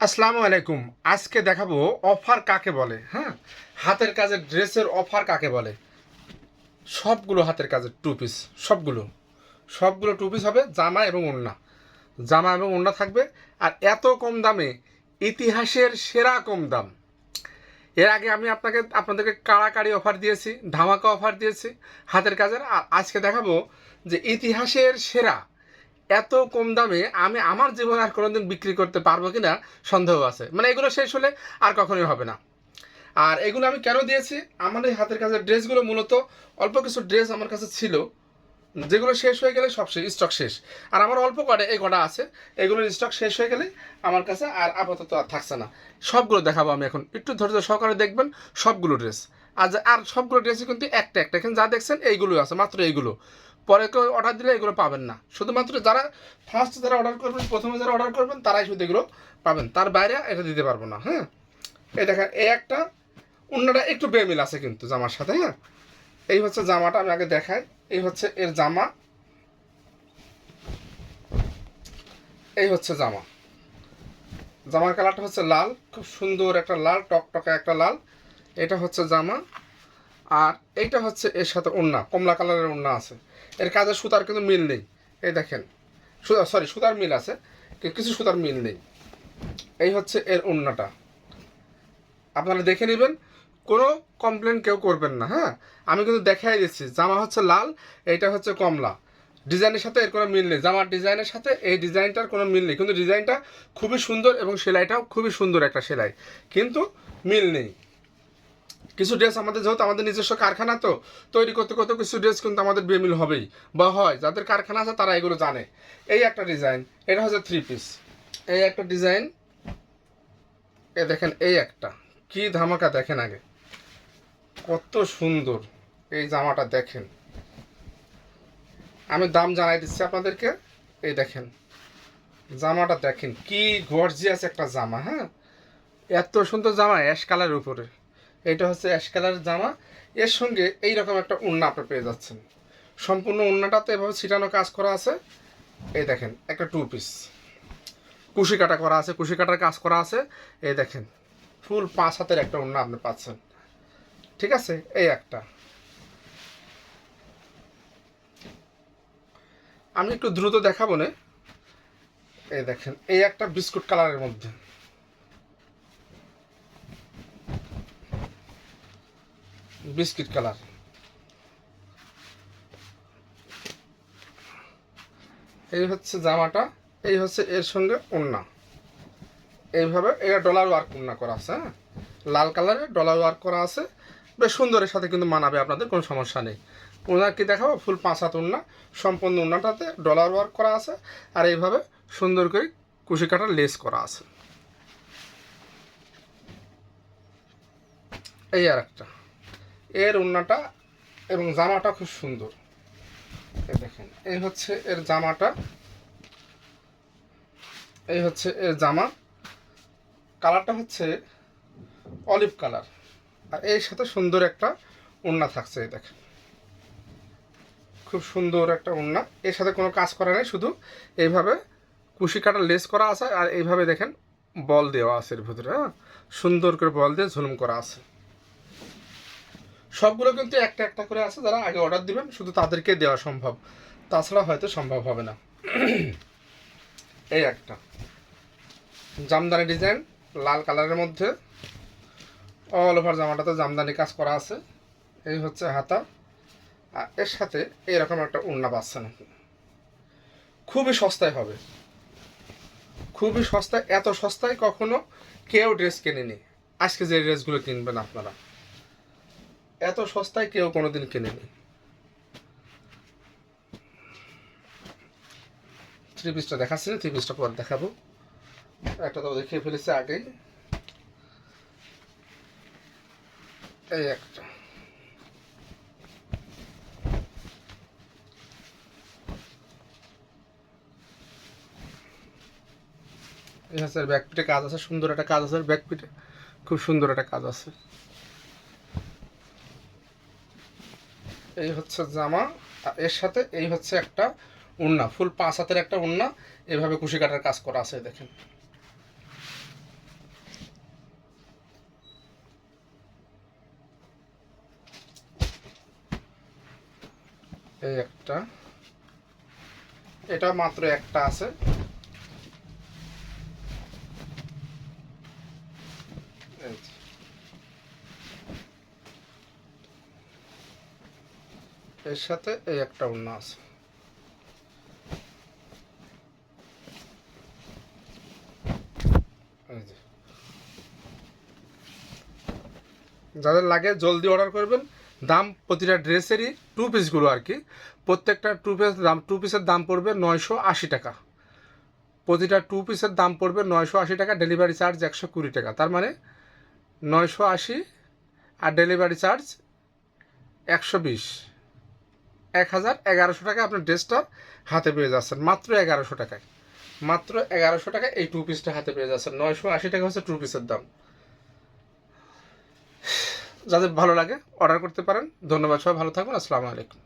আসসালামু আলাইকুম। আজকে দেখাবো অফার কাকে বলে হ্যাঁ? হাতের কাজের ড্রেসের অফার কাকে বলে? সবগুলো হাতের কাজের টু পিস সবগুলো। সবগুলো টু পিস হবে, জামা এবং ওড়না। জামা এবং ওড়না থাকবে, আর এত কম দামে, ইতিহাসের সেরা কম দাম। এর আগে আমি আপনাকে, আপনাদেরকে কাড়াকাড়ি অফার দিয়েছি, ধামাকা অফার দিয়েছি হাতের কাজের, আর আজকে দেখাবো যে ইতিহাসের সেরা এত কম দামে আমি আমার জীবনে আর কোনোদিন বিক্রি করতে পারব কি না সন্দেহ আছে। মানে এগুলো শেষ হলে আর কখনোই হবে না। আর এগুলো আমি কেন দিয়েছি? আমার এই হাতের কাছে ড্রেসগুলো মূলত অল্প কিছু ড্রেস আমার কাছে ছিল। যেগুলো শেষ হয়ে গেলে সব শেষ স্টক শেষ। আর আমার অল্প কটা, এই কটা আছে। এগুলোর স্টক শেষ হয়ে গেলে আমার কাছে আর আপাতত আর থাকছে না। সবগুলো দেখাবো আমি এখন। একটু ধৈর্য সহকারে দেখবেন সবগুলো ড্রেস আর আর সবগুলো ড্রেসই কিন্তু একটা একটা। এখানে যা দেখছেন এইগুলো আছে, মাত্র এইগুলো। পরে কেউ অর্ডার দিলে এগুলো পাবেন না। শুধুমাত্র যারা ফার্স্ট যারা অর্ডার করবেন, প্রথমে যারা অর্ডার করবেন, তারাই শুধু এগুলো পাবেন। তার বাইরে এটা দিতে পারব না হ্যাঁ? এই দেখেন, এই একটা, অন্যটা একটু বেমিল আছে কিন্তু জামার সাথে হ্যাঁ? এই হচ্ছে জামাটা, আমি আগে দেখাই। এই হচ্ছে এর জামা। এই হচ্ছে জামা। জামার কালারটা হচ্ছে লাল, খুব সুন্দর একটা লাল, টকটকা একটা লাল। এটা হচ্ছে জামা। আর এইটা হচ্ছে এর সাথে ওড়না, কমলা কালারের ওড়না আছে। এর কাজে সুতার কিন্তু মিল নেই। এই দেখেন, সুতা সরি সুতার মিল আছে কিছু সুতার মিল নেই। এই হচ্ছে এর ওড়নাটা। আপনারা দেখে নেবেন, কোনো কমপ্লেন কেউ করবেন না হ্যাঁ? আমি কিন্তু দেখাই দিচ্ছি, জামা হচ্ছে লাল, এইটা হচ্ছে কমলা। ডিজাইনের সাথে এর কোনো মিল নেই, জামার ডিজাইনের সাথে এই ডিজাইনটার কোনো মিল নেই। কিন্তু ডিজাইনটা খুবই সুন্দর এবং সেলাইটাও খুবই সুন্দর একটা সেলাই, কিন্তু মিল নেই। কিছু ড্রেস আমাদের যেহেতু আমাদের নিজস্ব কারখানা তো, তৈরি করতে করতে কিছু ড্রেস কিন্তু আমাদের বেমিল হবেই বা হয়, যাদের কারখানা আছে তারা এগুলো জানে। এই একটা ডিজাইন এটা হচ্ছে থ্রি পিস এই একটা ডিজাইন এ দেখেন এই একটা। কি ধামাকা দেখেন আগে। কত সুন্দর এই জামাটা দেখেন। আমি দাম জানাই দিচ্ছি আপনাদেরকে। এই দেখেন, জামাটা দেখেন, কি গর্জিয়াস একটা জামা হ্যাঁ? এত সুন্দর জামা অ্যাশ কালারের উপরে। এটা হচ্ছে অ্যাশ কালারের জামা। এর সঙ্গে এই রকম একটা উন্না আপনি পেয়ে যাচ্ছেন। সম্পূর্ণ উন্নাটাতে এভাবে ছিটানো কাজ করা আছে। এই দেখেন, একটা টু পিস কুশি কাটা করা আছে, কুশি কাটার কাজ করা আছে। এই দেখেন, ফুল পাঁচ হাতের একটা উন্না আপনি পাচ্ছেন। ঠিক আছে? এই একটা। আমি একটু দ্রুত দেখাবো না। এই দেখেন, এই একটা বিস্কুট কালারের মধ্যে। Biscuit colour. এই হচ্ছে জামাটা, এই হচ্ছে এর সঙ্গে ওড়না এইভাবে এটা ডলার ওয়ার্ক ওড়না করা আছে হ্যাঁ? লাল কালারে ডলার ওয়ার্ক করা আছে। বেশ সুন্দরের সাথে কিন্তু মানাবে, আপনাদের কোনো সমস্যা নেই। ওনার কি দেখাবো, ফুল পাঁচ হাত ওড়না সম্পূর্ণ ওড়নাটাতে ডলার ওয়ার্ক করা আছে, আর এইভাবে সুন্দর করে কুশি কাটার লেস করা আছে। এই আর একটা এর ওড়নাটা এবং জামাটা খুব সুন্দর। দেখেন, এই হচ্ছে এর জামাটা, এই হচ্ছে এর জামা। কালারটা হচ্ছে অলিভ কালার, আর এর সাথে সুন্দর একটা ওড়না থাকছে, এই দেখেন। খুব সুন্দর একটা ওড়না এর সাথে কোনো কাজ করা নেই, শুধু এইভাবে কুশি কাটা লেস করা আছে, আর এইভাবে দেখেন বল দেওয়া আছে এর ভিতরে হ্যাঁ? সুন্দর করে বল দিয়ে ঝুলুম করা আছে। সবগুলো কিন্তু একটা একটা করে আছে, যারা আগে অর্ডার দিবেন, শুধু তাদেরকে দেওয়া সম্ভব। তাছাড়া হয়তো সম্ভব হবে না। এই একটা। জামদানি ডিজাইন লাল কালারের মধ্যে। অল ওভার জামাটাতে জামদানি কাজ করা আছে। এই হচ্ছে হাতা। আর এর সাথে এরকম একটা উন্না পাচ্ছেন আপনি খুবই সস্তায় হবে। খুবই সস্তায়, এত সস্তায় কখনো কেউ ড্রেস কেনেনি। আজকে যে ড্রেসগুলো কিনবেন আপনারা। এত সস্তায় কেউ কোনোদিন কেনেনি। থ্রি পিসটা দেখাচ্ছি না থ্রি পিসটা পর দেখাবো। একটা তো দেখিয়ে ফেলেছে আগেই। এই একটা। এই হচ্ছে ব্যাক কাজ আছে, সুন্দর একটা কাজ আছে। ব্যাকপিটে খুব সুন্দর একটা কাজ আছে। এই হচ্ছে জামা এর সাথে এই হচ্ছে একটা উন্না, ফুল পাঁচ হাতের একটা উন্না, এভাবে কুশি কাটার কাজ করা আছে দেখেন। এই একটা, এটা মাত্র একটা আছে। এর সাথে এই একটা অন্য আছে। যাদের লাগে জলদি অর্ডার করবেন, দাম প্রতিটা ড্রেসেরই টু পিসগুলো আর কি। প্রত্যেকটা টু পিস দাম টু পিসের দাম পড়বে নয়শো আশি টাকা। প্রতিটা টু পিসের দাম পড়বে নয়শো আশি টাকা ডেলিভারি চার্জ একশো কুড়ি টাকা। তার মানে নয়শো আশি আর ডেলিভারি চার্জ একশো বিশ। এক হাজার এগারোশো টাকা আপনার ড্রেসটা হাতে পেয়ে যাচ্ছেন। মাত্র এগারোশো টাকায়। মাত্র এগারোশো টাকা এই টু পিসটা হাতে পেয়ে যাচ্ছেন। নয়শো আশি টাকা হচ্ছে টু পিসের দাম। যাদের ভালো লাগে অর্ডার করতে পারেন। ধন্যবাদ সবাই, ভালো থাকুন। আসসালামু আলাইকুম।